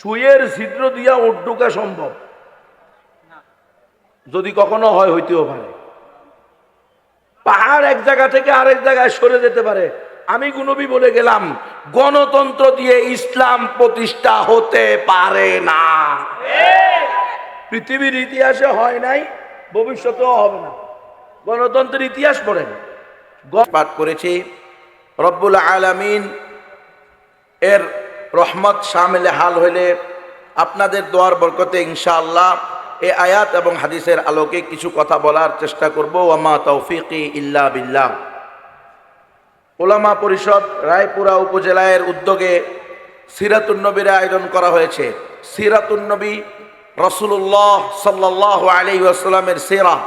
সুয়ের ছিদ্র দিয়া ওট ঢোকা সম্ভব। যদি কখনো হয় হইতেও পারে। পাহাড় এক জায়গা থেকে আরেক জায়গায় সরে যেতে পারে। আমি গুনবি বলে গেলাম গণতন্ত্র দিয়ে ইসলাম প্রতিষ্ঠা হতে পারে না। পৃথিবীর ইতিহাসে হয় নাই ভবিষ্যতেও হবে না। গণতন্ত্রের ইতিহাস পড়েন। পাঠ করেছি। রব্বুল আলামিন এর রহমত শামিলে হাল হইলে আপনাদের দোয়ার বরকতে ইনশাআল্লাহ এ আয়াত এবং হাদিসের আলোকে কিছু কথা বলার চেষ্টা করব। ওয়ামা তৌফিকি ইল্লা বিল্লাহ। ওলামা পরিষদ রায়পুরা উপজেলার উদ্যোগে সিরাতুন্নবীর আয়োজন করা হয়েছে। সিরাতুন্নবী রসুল্লাহ সাল্লাহ আলি আসসালামের সেরা।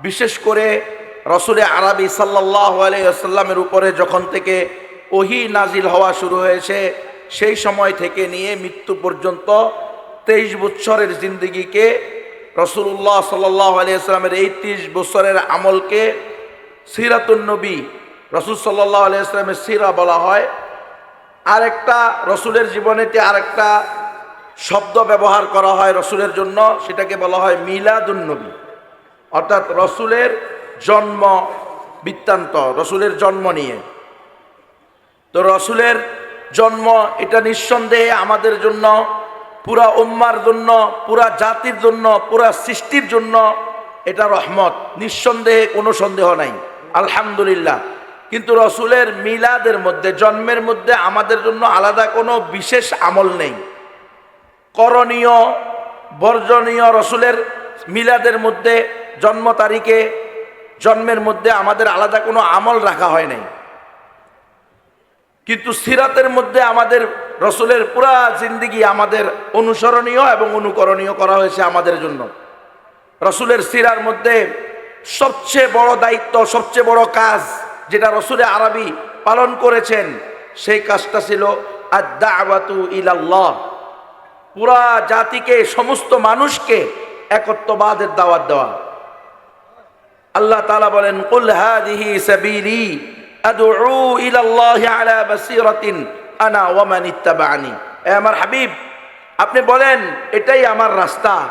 বিশেষ করে রসুলে আরবি সাল্লাহ আলি আসাল্লামের উপরে যখন থেকে ওহি নাজিল হওয়া শুরু হয়েছে সেই সময় থেকে নিয়ে মৃত্যু পর্যন্ত তেইশ বছরের জিন্দগিকে রসুল্লাহ সাল্লাহ আলি এই তিরিশ বছরের আমলকে সিরাতুন্নবী রসুল সাল্লাহ আলিয়াস্লামের সিরা বলা হয়। আরেকটা রসুলের জীবনেতে আরেকটা শব্দ ব্যবহার করা হয় রসুলের জন্য, সেটাকে বলা হয় মিলাদুন্নবী অর্থাৎ রসুলের জন্ম বৃত্তান্ত, রসুলের জন্ম নিয়ে। তো রসুলের জন্ম এটা নিঃসন্দেহে আমাদের জন্য, পুরা উম্মার জন্য, পুরা জাতির জন্য, পুরা সৃষ্টির জন্য এটা রহমত। নিঃসন্দেহে কোনো সন্দেহ নাই। আলহামদুলিল্লাহ। কিন্তু রসুলের মিলাদের মধ্যে, জন্মের মধ্যে আমাদের জন্য আলাদা কোনো বিশেষ আমল নেই। করণীয়, বর্জনীয় রসুলের মিলাদের মধ্যে জন্ম তারিখে, জন্মের মধ্যে আমাদের আলাদা কোনো আমল রাখা হয় নাই। কিন্তু সিরাতের মধ্যে আমাদের রসুলের পুরা জিন্দিগি আমাদের অনুসরণীয় এবং অনুকরণীয় করা হয়েছে আমাদের জন্য। রসুলের সিরার মধ্যে সবচেয়ে বড় দায়িত্ব, সবচেয়ে বড় কাজ যেটা রসুলে আরবি পালন করেছেন, সেই কাজটা ছিল আদাবাতু ইলাল্লাহ। পুরা জাতিকে, সমস্ত মানুষকে একত্ববাদের দাওয়াত দেওয়া। আল্লাহ তাআলা বলেন, কুল হাদিহি ইলাল্লাহি আলা আনা ওয়া মান ইত্তাবানি এ আমার হাবিব, আপনি বলেন, এটাই আমার রাস্তা।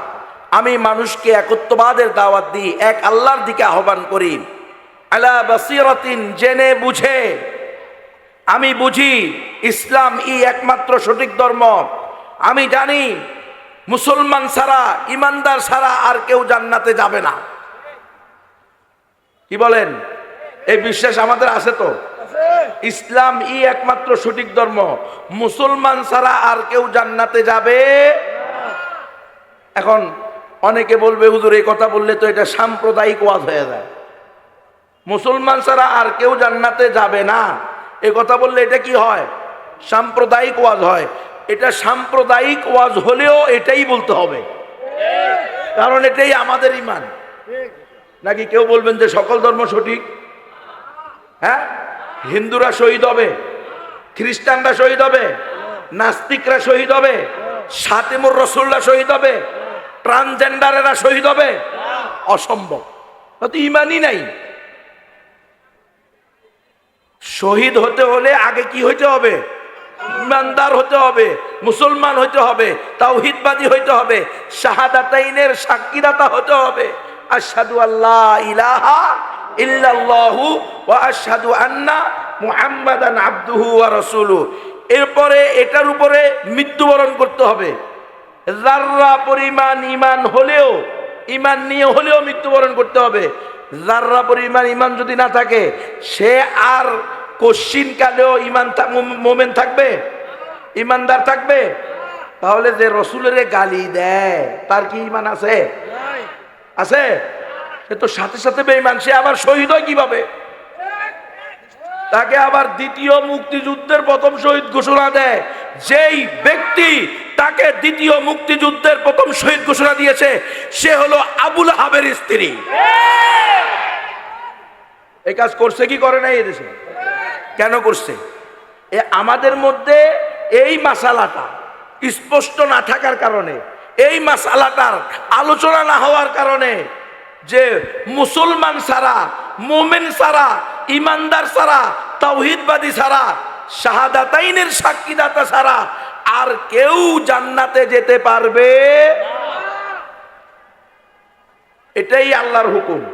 আমি মানুষকে একত্ববাদের দাওয়াত দিই, এক আল্লাহর দিকে আহ্বান করি। আলা বাসিরাতিন জেনে বুঝে। আমি বুঝি, ইসলাম ই একমাত্র সঠিক ধর্ম। আমি জানি, মুসলমান ছাড়া, ইমানদার ছাড়া আর কেউ জান্নাতে যাবে না। কি বলেন? এই বিশ্বাস আমাদের আছে তো? ইসলাম ই একমাত্র সঠিক ধর্ম। মুসলমান ছাড়া আর কেউ জান্নাতে যাবে এখন অনেকে বলবে হুজুর এই কথা বললে তো এটা সাম্প্রদায়িক ওয়াজ হয়ে যায়। মুসলমান ছাড়া আর কেউ জান্নাতে যাবে না। এ কথা বললে এটা কি হয়? সাম্প্রদায়িক ওয়াজ হয়। এটা সাম্প্রদায়িক ওয়াজ হলেও এটাই বলতে হবে। কারণ এটাই আমাদের ইমান। নাকি কেউ বলবেন যে সকল ধর্ম সঠিক? হ্যাঁ? হিন্দুরা শহীদ হবে, খ্রিস্টানরা শহীদ হবে, নাস্তিকরা শহীদ হবে, সাতেমুর রসুল্লা শহীদ হবে, ট্রান্সজেন্ডারেরা শহীদ হবে। অসম্ভব। ইমানই নাই। শহীদ হতে হলে আগে কি হইতে হবে? ইমানদার হতে হবে, মুসলমান হইতে হবে, তাওহিদবাদী হইতে হবে, শাহাদাতাইনের সাক্ষীদাতা হতে হবে। আশহাদু আল্লাহ ইলাহা ইল্লাল্লাহু ওয়া আশহাদু আন্না মুহাম্মাদান আবদুহু ওয়া রাসূলুহু এরপরে এটার উপরে মৃত্যুবরণ করতে হবে। যাররা পরিমাণ ইমান হলেও ইমান নিয়ে হলেও মৃত্যুবরণ করতে হবে। যাররা পরিমাণ ইমান যদি না থাকে সে আর কশ্চিন কালেও ইমান মোমেন থাকবে? ইমানদার থাকবে? তাহলে যে রসুলের গালি দেয় তার কি ইমান আছে? আছে? তো সাথে সাথে বেঈমান, সে আবার শহীদ হয় কীভাবে? তাকে আবার দ্বিতীয় মুক্তিযুদ্ধের প্রথম শহীদ ঘোষণা দেয়। যেই ব্যক্তি তাকে দ্বিতীয় মুক্তিযুদ্ধের প্রথম শহীদ ঘোষণা দিয়েছে, সে হলো আবুল হাবের স্ত্রী। এই কাজ করছে কি করে নাই এদেশে? কেন করছে? এ আমাদের মধ্যে এই মাসালাটা স্পষ্ট না থাকার কারণে, এই মাসালাটার আলোচনা না হওয়ার কারণে যে মুসলমান সারা মোমেন সারা ইমানদার সারা তাওহিদবাদী সারা শাহাদাতাইনের সাক্ষীদাতা সারা আর কেউ জান্নাতে যেতে পারবে? এটাই আল্লাহর হুকুম।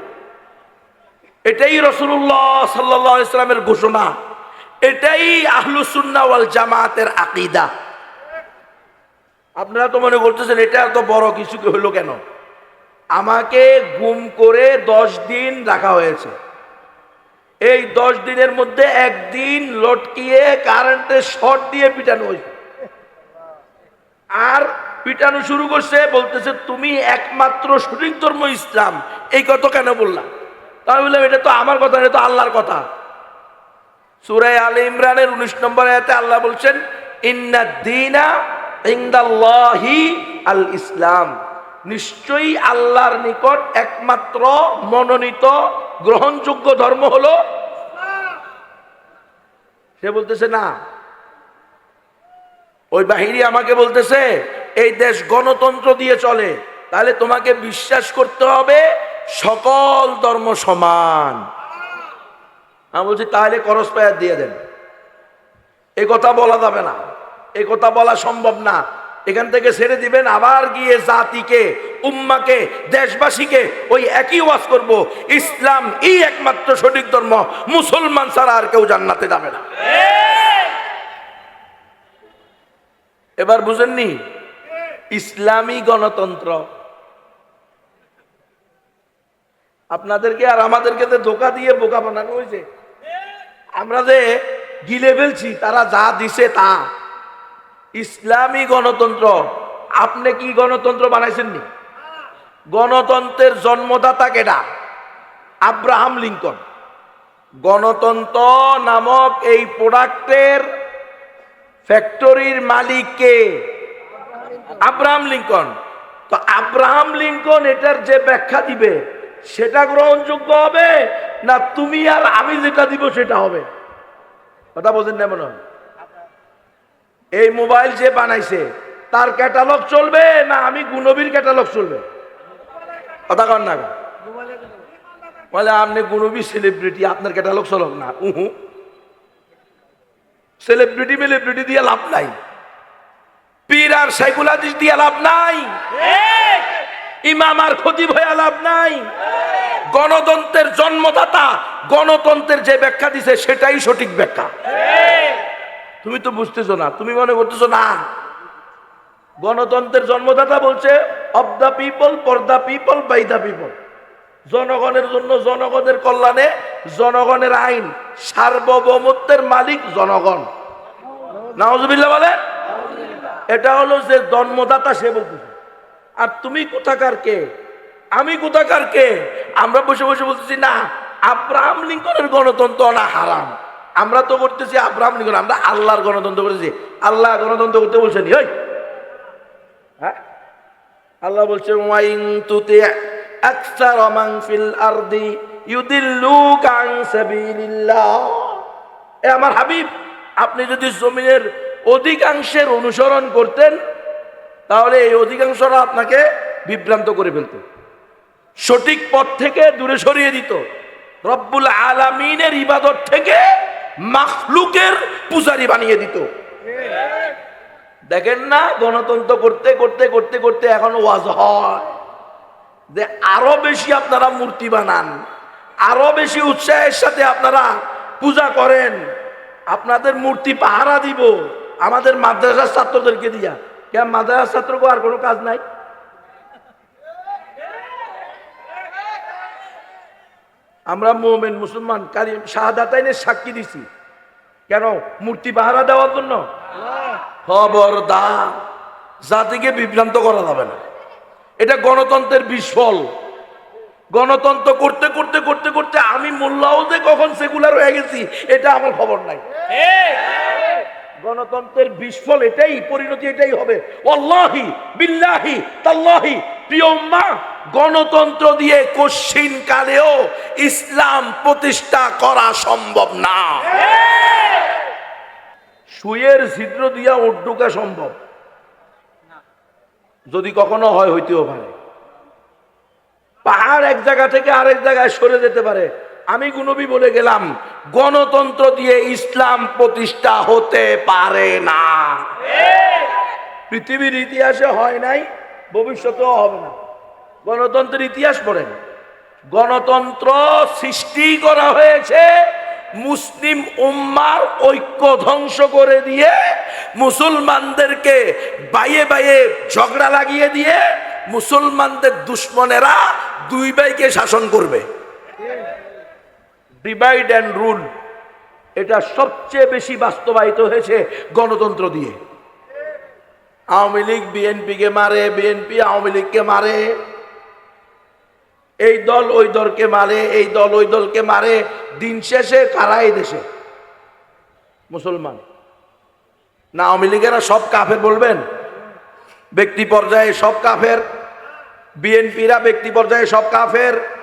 এটাই রসুল্লাহ সাল্লাহ ইসলামের ঘোষণা। এটাই আহলুসুন্না ওয়াল জামাতের আকিদা। আপনারা তো মনে করতেছেন, এটা এত বড় কিছু হলো কেন? আমাকে গুম করে দশ দিন রাখা হয়েছে। এই দশ দিনের মধ্যে একদিন লটকিয়ে কারেন্টের শর্ট দিয়ে পিটানো হয়েছে। আর পিটানো শুরু করছে, বলতেছে, তুমি একমাত্র সঠিক ধর্ম ইসলাম। এই কথা কেন বললাম তাই বললাম, এটা তো আমার কথা, এটা তো আল্লাহর কথা। সুরাই আল ইমরানের উনিশ নম্বর আয়াতে আল্লাহ বলছেন ইন্না ইন্দাল্লাহি আল ইসলাম নিশ্চয়ই আল্লাহর নিকট একমাত্র মনোনীত, গ্রহণযোগ্য ধর্ম হলো সে বলতেছে, না। ওই বাহিনী আমাকে বলতেছে, এই দেশ গণতন্ত্র দিয়ে চলে। তাহলে তোমাকে বিশ্বাস করতে হবে সকল ধর্ম সমান। আমি বলছি, তাহলে করস পায়ার দিয়ে দেন। এই কথা বলা যাবে না। এই কথা বলা সম্ভব না। এখান থেকে ছেড়ে দিবেন, আবার গিয়ে জাতিকে, উম্মাকে, দেশবাসীকে ওই একই ওয়াজ করব। ইসলাম এই একমাত্র সঠিক ধর্ম, মুসলমান ছাড়া আর কেউ জান্নাতে যাবে না। এবার বুঝেননি? ইসলামী গণতন্ত্র। আপনাদেরকে আর আমাদেরকে তো ধোকা দিয়ে বোকা বানানো হয়েছে? আমরা যে গিলে ফেলছি, তারা যা দিছে তা। ইসলামী গণতন্ত্র। আপনি কি গণতন্ত্র বানাইছেননি? গণতন্ত্রের জন্মদাতা কেডা? Abraham Lincoln. গণতন্ত্র নামক এই প্রোডাক্টের ফ্যাক্টরির মালিক কে? Abraham Lincoln. তো আব্রাহাম লিঙ্কন এটার যে ব্যাখ্যা দিবে, সেটা গ্রহণযোগ্য হবে না তুমি আর আমি যেটা দিব সেটা হবে? কথা বোঝেন না মনে হয়? এই মোবাইল যে বানাইছে, তার ক্যাটালগ চলবে না আমি গুণবীর ক্যাটালগ চলবে? কথা কন না বলে, আপনি গুনবী সেলিব্রিটি আপনার ক্যাটালগ চলক না। উহু। সেলিব্রিটি মেলিব্রিটি দিয়ে লাভ নাই। পীর আর সাইকুলাদিস দিয়ে লাভ নাই। ইমাম আর খতিব হয়ে লাভ নাই। গণতন্ত্রের জন্মদাতা গণতন্ত্রের যে ব্যাখ্যা দিছে, সেটাই সঠিক ব্যাখ্যা। তুমি তো বুঝতেছো না, তুমি মনে করতেছো না। গণতন্ত্রের জন্মদাতা বলছে of the people for the people by the people জনগণের জন্য জনগণের কল্যাণে জনগণের আইন, সার্বভৌমত্বের মালিক জনগণ। নাওজবিল্লা বলে এটা হলো যে জন্মদাতা সে বলতেছে। আর তুমি কোথাকার কে? আমি কোথাকার কে? আমরা বসে বসে বলতেছি, না, আব্রাহাম লিঙ্কনের গণতন্ত্র না হারাম। আমরা তো করতেছি, আব্রাহাম লিঙ্কন আমরা আল্লাহর গণতন্ত্র করতেছি। আল্লাহ গণতন্ত্র করতে বলছেন ওই হ্যাঁ? আল্লাহ বলছে মান ফিল ইউদিল্লুকা এ আমার হাবিব, আপনি যদি জমিনের অধিকাংশের অনুসরণ করতেন, তাহলে এই অধিকাংশরা আপনাকে বিভ্রান্ত করে ফেলত। সঠিক পথ থেকে দূরে সরিয়ে দিত। রব্বুল আলামিনের ইবাদত থেকে মাখলুকের পূজারি বানিয়ে দিত। দেখেন না, গণতন্ত্র করতে করতে করতে করতে এখন ওয়াজ হয়। যে আরও বেশি আপনারা মূর্তি বানান, আরও বেশি উৎসাহের সাথে আপনারা পূজা করেন। আপনাদের মূর্তি পাহারা দিব, আমাদের মাদ্রাসার ছাত্রদেরকে দিয়া। কেন মাদ্রাসার ছাত্রকে আর কোনো কাজ নাই? আমরা মোমেন, মুসলমান কালিম শাহাদাতাইনের সাক্ষী দিছি। কেন? মূর্তি পাহারা দেওয়ার জন্য। খবরদার। জাতিকে বিভ্রান্ত করা যাবে না। এটা গণতন্ত্রের বিস্ফল গণতন্ত্র করতে করতে করতে করতে আমি মোল্লাও যে কখন সেকুলার হয়ে গেছি, এটা আমার খবর নাই। গণতন্ত্রের বিস্ফল এটাই, পরিণতি এটাই হবে। অল্লাহি বিল্লাহি, তাল্লাহি প্রিয় উম্মা গণতন্ত্র দিয়ে কশ্চিন কালেও ইসলাম প্রতিষ্ঠা করা সম্ভব না। সুয়ের ছিদ্র দিয়া ঢোকা সম্ভব। যদি কখনো হয় হইতেও পারে। পাহাড় এক জায়গা থেকে আরেক জায়গায় সরে যেতে পারে। আমি গুনবি বলে গেলাম গণতন্ত্র দিয়ে ইসলাম প্রতিষ্ঠা হতে পারে না। পৃথিবীর ইতিহাসে হয় নাই ভবিষ্যতেও হবে না। গণতন্ত্রের ইতিহাস পড়েন। গণতন্ত্র সৃষ্টি করা হয়েছে মুসলিম উম্মার ঐক্য ধ্বংস করে দিয়ে, মুসলমানদেরকে বাইয়ে বাইয়ে ঝগড়া লাগিয়ে দিয়ে, মুসলমানদের দুশ্মনেরা দুই ভাইকে শাসন করবে। ডিভাইড অ্যান্ড রুল এটা সবচেয়ে বেশি বাস্তবায়িত হয়েছে গণতন্ত্র দিয়ে। আওয়ামী লীগ বিএনপিকে মারে, বিএনপি আওয়ামী লীগকে মারে। এই দল ওই দলকে মারে, এই দল ওই দলকে মারে। দিন শেষে কারা এই দেশে? মুসলমান। না আওয়ামী লীগেরা সব কাফের বলবেন? ব্যক্তি পর্যায়ে সব কাফের। বিএনপিরা ব্যক্তি পর্যায়ে সব কাফের।